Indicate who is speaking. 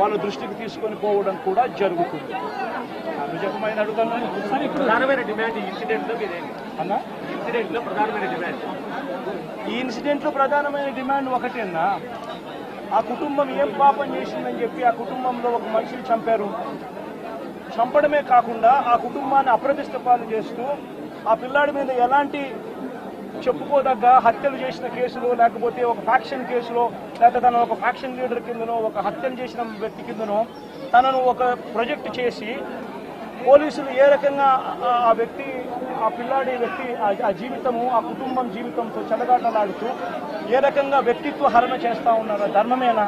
Speaker 1: వాళ్ళ దృష్టికి తీసుకొని పోవడం కూడా జరుగుతుంది. చెప్పమని అడుగుతాను
Speaker 2: సార్ ఇప్పుడు ప్రధానమైన డిమాండ్ ఈ ఇన్సిడెంట్లో మీరేంటి
Speaker 1: అన్నా?
Speaker 2: ఇన్సిడెంట్లో ప్రధానమైన డిమాండ్.
Speaker 1: ఈ ఇన్సిడెంట్లో ప్రధానమైన డిమాండ్ ఒకటేనా? ఆ కుటుంబం ఏం పాపం చేసిందని చెప్పి ఆ కుటుంబంలో ఒక మనిషిని చంపారు. చంపడమే కాకుండా ఆ కుటుంబాన్ని అప్రతిష్ట పాలు చేస్తూ ఆ పిల్లాడి మీద ఎలాంటి చెప్పుకోదగ్గ హత్యలు చేసిన కేసులో లేకపోతే ఒక ఫ్యాక్షన్ కేసులో లేకపోతే తన ఒక ఫ్యాక్షన్ లీడర్ కిందనో ఒక హత్యలు చేసిన వ్యక్తి కిందనో తనను ఒక ప్రొజెక్ట్ చేసి పోలీసులు ఏ రకంగా ఆ- వ్యక్తి ఆ పిల్లాడి వ్యక్తి ఆ- జీవితము ఆ కుటుంబం జీవితంతో చెలగాటలాడుతూ ఏ రకంగా వ్యక్తిత్వ హరణ చేస్తూ ఉన్నారో ధర్మమేనా?